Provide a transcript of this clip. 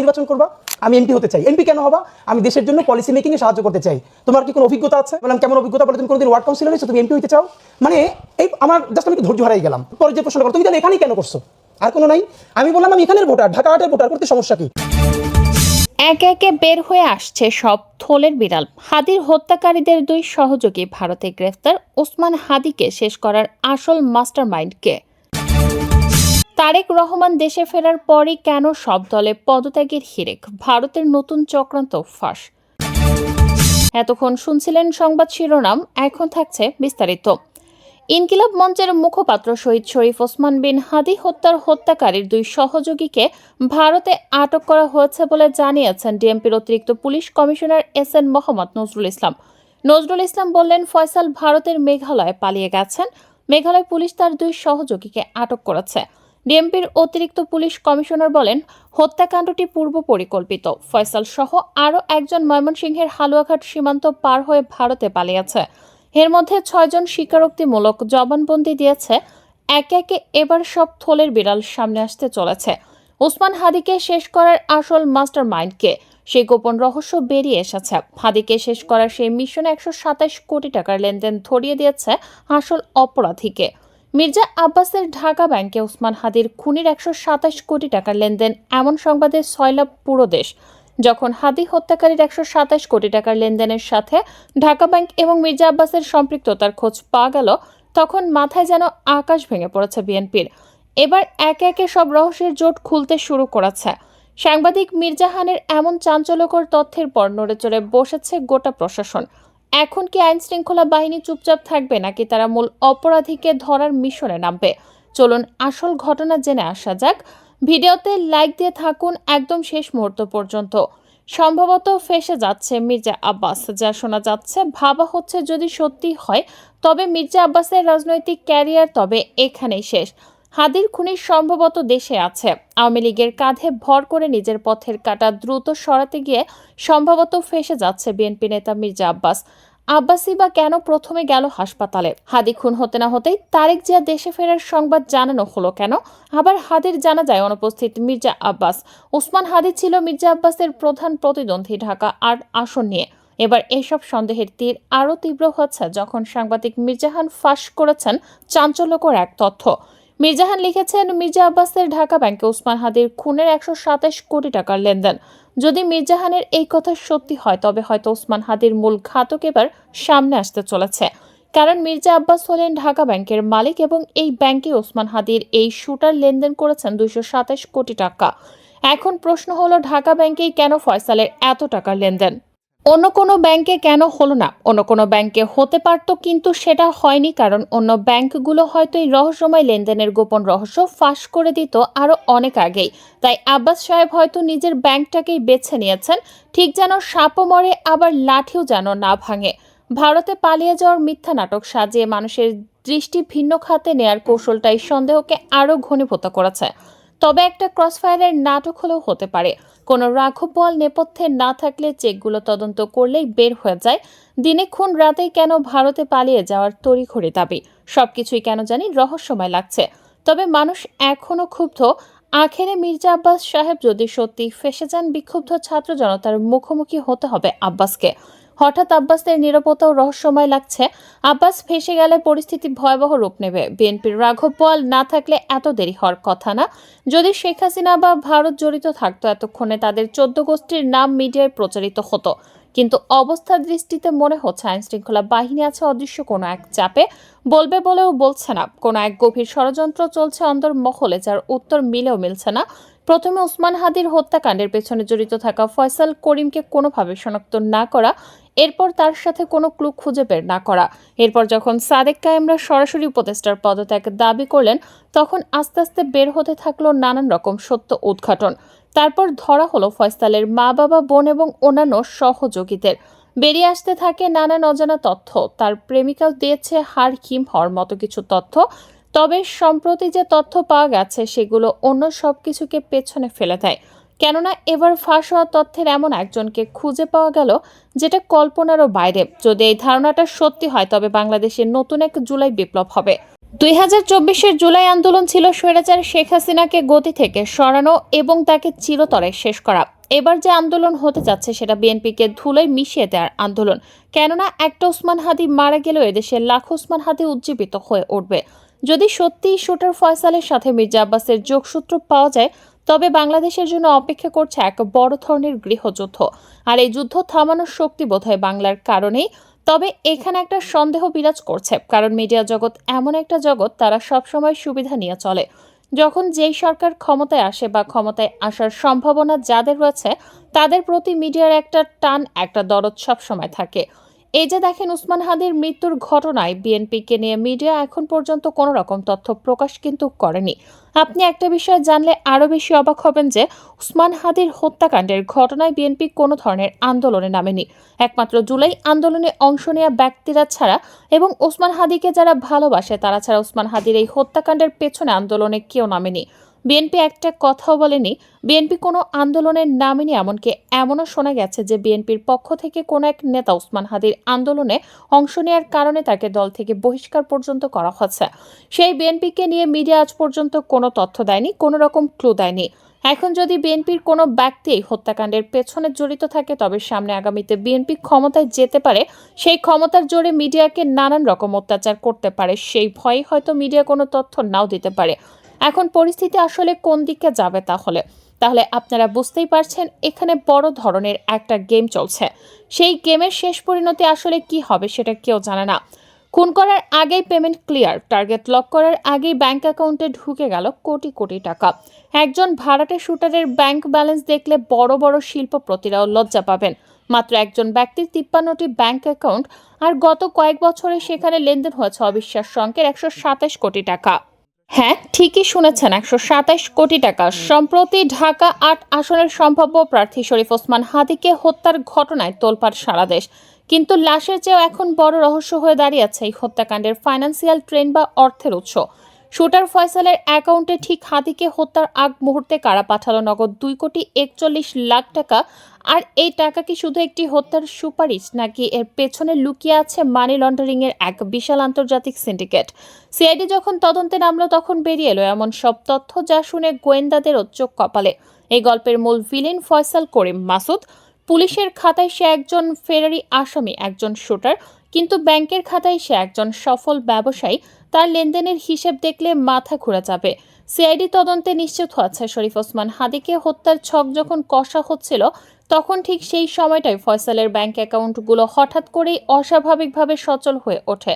নির্বাচন করবা, আমি এমপি হতে চাই। এমপি কেন হবা? আমি দেশের জন্য পলিসি মেকিং এ সাহায্য করতে চাই। তোমার কি কোনো অভিজ্ঞতা আছে? বললাম, কেমন অভিজ্ঞতা? বলে, তুমি কোনোদিন ওয়ার্ড কাউন্সিলর হয়েছো? তুমি এমপি হতে চাও? মানে এই আমার জাস্ট আমি ধৈর্য হারাই গেলাম। পরে যে প্রশ্ন করো, তুমি তাহলে এখানেই কেন করছ? আর কোনো নাই। আমি বললাম, আমি এখানের ভোটার, ঢাকা আটের ভোটার, করতে সমস্যা কি? একে একে বের হয়ে আসছে সব থলের বিড়াল। হাদির হত্যাকারীদের দুই সহযোগী ভারতে গ্রেফতার। ওসমান হাদিকে শেষ করার আসল মাস্টারমাইন্ডকে তারেক রহমান দেশে ফেরার পরই কেন সব দলে পদত্যাগের হিরেক? ভারতের নতুন চক্রান্ত ফাঁস। এতক্ষণ শুনছিলেন সংবাদ শিরোনাম, এখন থাকছে বিস্তারিত। ইনকিলাব মঞ্চের মুখপাত্র শহীদ শরীফ ওসমান বিন হাদি হত্যার হত্যাকারীর দুই সহযোগীকে ভারতে আটক করা হয়েছে বলে জানিয়েছেন ডিএমপির অতিরিক্ত police commissioner S N Mohammad Nazrul Islam. Nazrul Islam বললেন, ফয়সাল ভারতের মেঘালয়ে পালিয়ে গেছেন। মেঘালয় পুলিশ তার দুই সহযোগীকে আটক করেছে। ডিএমপির অতিরিক্ত পুলিশ কমিশনার বলেন, হত্যাকাণ্ডটি পূর্ব পরিকল্পিত। ফয়সাল সহ আরও একজন ময়মনসিংহের হালুয়াঘাট সীমান্ত পার হয়ে ভারতে পালিয়েছে। এর মধ্যে ছয়জন স্বীকারোক্তিমূলক জবানবন্দি দিয়েছে। একে একে এবার সব থলের বিড়াল সামনে আসতে চলেছে। ওসমান হাদিকে শেষ করার আসল মাস্টার মাইন্ডকে সেই গোপন রহস্য বেরিয়ে এসেছে। হাদিকে শেষ করার সেই মিশনে একশো সাতাশ কোটি টাকার লেনদেন ধরিয়ে দিয়েছে আসল অপরাধীকে। মির্জা আব্বাসের ঢাকা ব্যাংকে ওসমান হাদির খুনির একশো সাতাশ কোটি টাকার লেনদেন এমন সংবাদে সয়লাভ পুরো দেশ। যখন হাদি হত্যাকারীর একশো সাতাশ কোটি টাকার লেনদেনের সাথে ঢাকা ব্যাংক এবং মির্জা আব্বাসের সম্পৃক্ততার খোঁজ পাওয়া গেল, তখন মাথায় যেন আকাশ ভেঙে পড়েছে বিএনপির। এবার একে একে সব রহস্যের জোট খুলতে শুরু করেছে। সাংবাদিক মির্জাহানের এমন চাঞ্চল্যকর তথ্যের পর নড়ে চড়ে বসেছে গোটা প্রশাসন। এখন কি আইন শৃঙ্খলা বাহিনী চুপচাপ থাকবে নাকি তারা মূল অপরাধীকে ধরার মিশনে নামবে? চলুন আসল ঘটনা জেনে আসা যাক। ভিডিওতে লাইক দিয়ে থাকুন একদম শেষ মুহূর্ত পর্যন্ত। সম্ভবত ফেসে যাচ্ছে মির্জা আব্বাস, যা শোনা যাচ্ছে ভাবা হচ্ছে যদি সত্যি হয়, তবে মির্জা আব্বাসের রাজনৈতিক ক্যারিয়ার তবে এখানেই শেষ। হাদির খুনি সম্ভবত দেশে আছে। আওয়ামী লীগের কাঁধে ভর করে নিজের পথের কাটা দ্রুত সরাতে গিয়ে সম্ভবত ফেসে যাচ্ছে বিএনপি নেতা মির্জা আব্বাস। আব্বাসি বা কেন প্রথমে গেল হাসপাতালে? হাদি খুন হতে না হতেই তারেক জিয়া দেশে ফেরার সংবাদ জানানো হলো কেন? আবার হাদির জানা যায় অনুপস্থিত মির্জা আব্বাস। ওসমান হাদি ছিল মির্জা আব্বাসের প্রধান প্রতিদ্বন্দ্বী ঢাকা আট আসন নিয়ে। এবার এসব সন্দেহের তীর আরও তীব্র হচ্ছে যখন সাংবাদিক মির্জাহান ফাঁস করেছেন চাঞ্চল্যকর এক তথ্য। মির্জাহান লিখেছেন, মির্জা আব্বাসের ঢাকা ব্যাংকে ওসমান হাদির খুনের একশো সাতাশ কোটি টাকার লেনদেন। যদি মির্জাহানের এই কথা সত্যি হয়, তবে হয়তো ওসমান হাদির মূল ঘাতক এবার সামনে আসতে চলেছে। কারণ মির্জা আব্বাস হলেন ঢাকা ব্যাংকের মালিক এবং এই ব্যাংকে ওসমান হাদির এই শুটার লেনদেন করেছেন দুইশো সাতাশ কোটি টাকা। এখন প্রশ্ন হলো, ঢাকা ব্যাংকেই কেন ফয়সালের এত টাকার লেনদেন? অন্য কোনো ব্যাংকে কেন হলো না? অন্য কোনো ব্যাংকে হতে পারত, কিন্তু সেটা হয়নি কারণ অন্য ব্যাংকগুলো হয়তো এই রহস্যময় লেনদেনের গোপন রহস্য ফাঁস করে দিত আরও অনেক আগেই। তাই আব্বাস সাহেব হয়তো নিজের ব্যাংকটাকেই বেছে নিয়েছেন, ঠিক যেন সাপও মরে, আবার লাঠিও যেন না ভাঙে। ভারতে পালিয়ে যাওয়ার মিথ্যা নাটক সাজিয়ে মানুষের দৃষ্টি ভিন্ন খাতে নেয়ার কৌশলটাই সন্দেহকে আরও ঘনীভূত করেছে। তবে একটা ক্রসফায়ারের নাটক হলেও হতে পারে। কোনো রাঘব বল নেপথ্যে না থাকলে চেকগুলো তদন্ত করলেই বের হয়ে যায়। দিনে খুন রাতেই কেন ভারতে পালিয়ে যাওয়ার তড়িঘড়ি দাবি। সবকিছুই কেন জানি রহস্যময় লাগছে। তবে মানুষ এখনও ক্ষুব্ধ। আখেরে মির্জা আব্বাস সাহেব যদি সত্যি ফেসে যান বিক্ষুব্ধ ছাত্র জনতার মুখোমুখি হতে হবে আব্বাসকে। হঠাৎ আব্বাসের নিরাপত্তাও রহস্যময় লাগছে। আব্বাস ফেসে গেলে পরিস্থিতি ভয়াবহ রূপ নেবে। বিএনপির রাঘব বোয়াল না থাকলে এত দেরি হওয়ার কথা না। যদি শেখ হাসিনা বা ভারত জড়িত থাকতো এতক্ষণে তাদের চোদ্দ গোষ্ঠীর নাম মিডিয়ায় প্রচারিত হতো। কিন্তু অবস্থার দৃষ্টিতে মনে হচ্ছে আইন শৃঙ্খলা বাহিনী আছে অদৃশ্য কোনো এক চাপে। বলবে বলেও বলছে না। কোনো এক গভীর ষড়যন্ত্র চলছে অন্দর মহলে যার উত্তর মিলেও মিলছে না। প্রথমে ওসমান হাদির হত্যাকাণ্ডের পেছনে জড়িত থাকা ফয়সাল করিমকে কোনোভাবে শনাক্ত না করা এরপর তার সাথে কোনো ক্লু খুঁজে বের না করা। এরপর যখন সাদেক কায়েমরা সরাসরি উপদেষ্টার পদত্যাগ দাবি করলেন, তখন আস্তে আস্তে বের হতে থাকল নানান রকম সত্য উদ্ঘাটন। তারপর ধরা হলো ফয়সালের মা বাবা, বোন এবং অন্যান্য সহযোগীদের। বেরিয়ে আসতে থাকে নানান অজানা তথ্য। তার প্রেমিকাও দিয়েছে হার হিম হওয়ার মতো কিছু তথ্য। তবে সম্প্রতি যে তথ্য পাওয়া গেছে, সেগুলো অন্য সব কিছুকে পেছনে ফেলে দেয়। কেননা এবার ফাঁস হওয়া তথ্যের এমন একজনকে খুঁজে পাওয়া গেল যেটা কল্পনারও বাইরে। যদি এই ধারণাটা সত্যি হয়, তবে বাংলাদেশের নতুন এক জুলাই বিপ্লব হবে। দুই হাজার চব্বিশের জুলাই আন্দোলন ছিল স্বৈরাচার শেখ হাসিনাকে গতি থেকে সরানো এবং তাকে চিরতরে শেষ করা। এবার যে আন্দোলন হতে যাচ্ছে, সেটা বিএনপিকে ধুলোয় মিশিয়ে দেওয়ার আন্দোলন। কেননা একটা ওসমান হাদি মারা গেলেও এদেশে লাখো ওসমান হাদি উজ্জীবিত হয়ে উঠবে। যদি সত্যিই শুটার ফয়সালের সাথে মির্জা আব্বাসের যোগসূত্র পাওয়া যায় তবে বাংলাদেশের জন্য অপেক্ষা করছে এক বড় ধরনের গৃহযুদ্ধ। আর এই যুদ্ধ থামানোর শক্তি বোধহয় বাংলার কারণেই। তবে এখানে একটা সন্দেহ বিরাজ করছে, কারণ মিডিয়া জগৎ এমন একটা জগৎ তারা সবসময় সুবিধা নিয়ে চলে। যখন যেই সরকার ক্ষমতায় আসে বা ক্ষমতায় আসার সম্ভাবনা যাদের রয়েছে, তাদের প্রতি মিডিয়ার একটা টান, একটা দরদ সবসময় থাকে। এই যে দেখেন উসমান হাদির মৃত্যুর ঘটনায় বিএনপিকে নিয়ে মিডিয়া এখন পর্যন্ত কোনো রকম তথ্য প্রকাশ কিন্তু করেনি। আপনি একটা বিষয় জানলে আরও বেশি অবাক হবেন যে উসমান হাদির হত্যাকাণ্ডের ঘটনায় বিএনপি কোনো ধরনের আন্দোলনে নামেনি। একমাত্র জুলাই আন্দোলনে অংশ নেওয়া ব্যক্তিরা ছাড়া এবং ওসমান হাদিকে যারা ভালোবাসে তারা ছাড়া উসমান হাদির এই হত্যাকাণ্ডের পেছনে আন্দোলনে কেউ নামেনি। বিএনপি একটা কথাও বলেনি। বিএনপি কোনো আন্দোলনের নামেনি এমনকি এমনও শোনা গেছে যে বিএনপির পক্ষ থেকে কোনো এক নেতা ওসমান হাদির আন্দোলনে অংশ নেওয়ার কারণে তাকে দল থেকে বহিষ্কার পর্যন্ত করা হচ্ছে। সেই বিএনপিকে নিয়ে মিডিয়া আজ পর্যন্ত কোনো তথ্য দেয়নি, কোনো রকম ক্লু দেয়নি। এখন যদি বিএনপির কোনো ব্যক্তি হত্যাকাণ্ডের পেছনে জড়িত থাকে, তবে সামনে আগামীতে বিএনপি ক্ষমতায় যেতে পারে। সেই ক্ষমতার জোরে মিডিয়াকে নানান রকম অত্যাচার করতে পারে, সেই ভয়ে হয়তো মিডিয়া কোনো তথ্য নাও দিতে পারে। এখন পরিস্থিতি আসলে কোন দিকে যাবে তাহলে? তাহলে আপনারা বুঝতেই পারছেন, এখানে বড় ধরনের একটা গেম চলছে। সেই গেমের শেষ পরিণতি আসলে কি হবে সেটা কেউ জানে না। খুন করার আগেই পেমেন্ট ক্লিয়ার টার্গেট লক করার আগেই ব্যাংক অ্যাকাউন্টে ঢুকে গেল কোটি কোটি টাকা। একজন ভাড়াটে শুটারের ব্যাংক ব্যালেন্স দেখলে বড় বড় শিল্পপতিরাও লজ্জা পাবেন। মাত্র একজন ব্যক্তির তিপ্পান্নটি ব্যাংক অ্যাকাউন্ট আর গত কয়েক বছরে সেখানে লেনদেন হয়েছে অবিশ্বাস্য অঙ্কের একশো সাতাশ কোটি টাকা। হ্যাঁ ঠিকই শুনেছেন, একশো সাতাশ কোটি টাকা। সম্প্রতি ঢাকা আট আসনের সম্ভাব্য প্রার্থী শরীফ ওসমান হাদিকে হত্যার ঘটনায় তোলপাড় সারা দেশ। কিন্তু লাশের চেয়েও এখন বড় রহস্য হয়ে দাঁড়িয়েছে এই হত্যাকাণ্ডের ফাইন্যান্সিয়াল ট্রেন বা অর্থের উৎস। শুটার ফয়সালের অ্যাকাউন্টে ঠিক হাদিকে হত্যার আগ মুহূর্তে কারা পাঠালো নগদ দুই কোটি একচল্লিশ লাখ টাকা আর এই টাকা কি শুধু একটি হত্যার সুপারিশ, নাকি এর পেছনে লুকিয়ে আছে মানি লন্ডারিং এর এক বিশাল আন্তর্জাতিক সিন্ডিকেট সিআইডি যখন তদন্তে নামলো, তখন বেরিয়ে এলো এমন সব তথ্য যা শুনে গোয়েন্দাদের চোখ কপালে। এই গল্পের মূল ভিলেন ফয়সাল করিম মাসুদ, পুলিশের খাতায় সে একজন ফেরারি আসামি, একজন শুটার কিন্তু ব্যাংকের খাতায় সে একজন সফল ব্যবসায়ী। তার লেনদেনের হিসেব দেখলে মাথা ঘুরে যাবে। সিআইডি তদন্তে নিশ্চিত হচ্ছে শরীফ ওসমান হাদিকে হত্যার ছক যখন কষা হচ্ছিল, তখন ঠিক সেই সময়টায় ফয়সালের ব্যাংক অ্যাকাউন্টগুলো হঠাৎ করেই অস্বাভাবিকভাবে সচল হয়ে ওঠে।